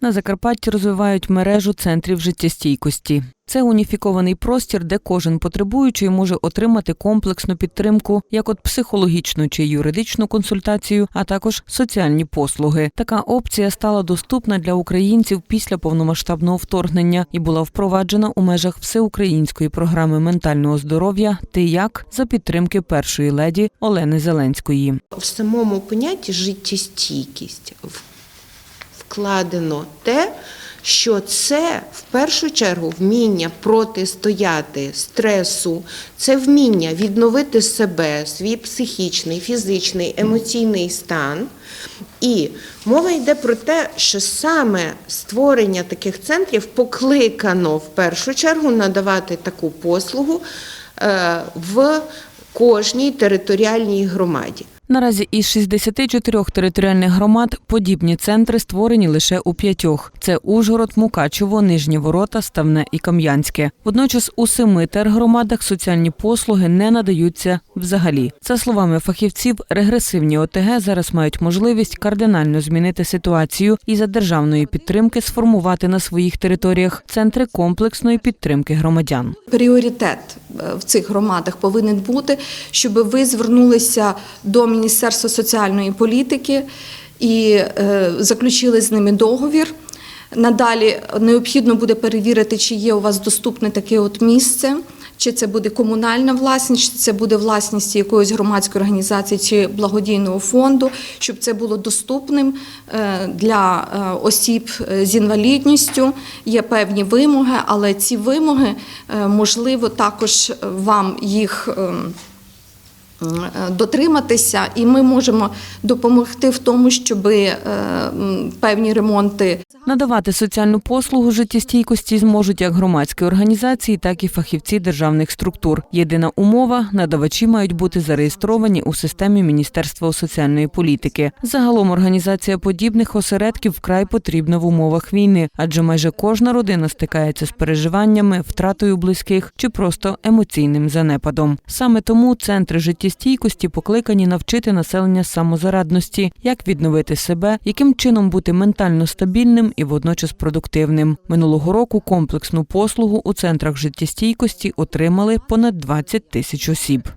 На Закарпатті розвивають мережу центрів життєстійкості. Це уніфікований простір, де кожен потребуючий може отримати комплексну підтримку, як от психологічну чи юридичну консультацію, а також соціальні послуги. Така опція стала доступна для українців після повномасштабного вторгнення і була впроваджена у межах всеукраїнської програми ментального здоров'я «Ти як» за підтримки першої леді Олени Зеленської. В самому понятті життєстійкість в- вкладено те, що це в першу чергу вміння протистояти стресу, це вміння відновити себе, свій психічний, фізичний, емоційний стан. І мова йде про те, що саме створення таких центрів покликано в першу чергу надавати таку послугу е, в кожній територіальній громаді. Наразі із 64 територіальних громад подібні центри створені лише у п'ятьох: це Ужгород, Мукачево, Нижні Ворота, Ставне і Кам'янське. Водночас у семи тергромадах соціальні послуги не надаються взагалі. За словами фахівців, регресивні ОТГ зараз мають можливість кардинально змінити ситуацію і за державної підтримки сформувати на своїх територіях центри комплексної підтримки громадян. пріоритет е, в цих громадах повинен бути, щоб ви звернулися до Міністерства соціальної політики і е, заключили з ними договір. Надалі необхідно буде перевірити, чи є у вас доступне таке от місце, чи це буде комунальна власність, чи це буде власність якоїсь громадської організації чи благодійного фонду, щоб це було доступним е, для е, осіб з інвалідністю. Є певні вимоги, але ці вимоги можливо також вам їх. Е, Дотриматися, і ми можемо допомогти в тому, щоб певні ремонти Надавати соціальну послугу життєстійкості зможуть як громадські організації, так і фахівці державних структур. Єдина умова надавачі мають бути зареєстровані у системі Міністерства соціальної політики. Загалом організація подібних осередків вкрай потрібна в умовах війни, адже майже кожна родина стикається з переживаннями, втратою близьких чи просто емоційним занепадом. Саме тому центри життєстійкості покликані навчити населення самозарадності, як відновити себе, яким чином бути ментально стабільним і водночас продуктивним. Минулого року комплексну послугу у центрах життєстійкості отримали понад 20 тисяч осіб.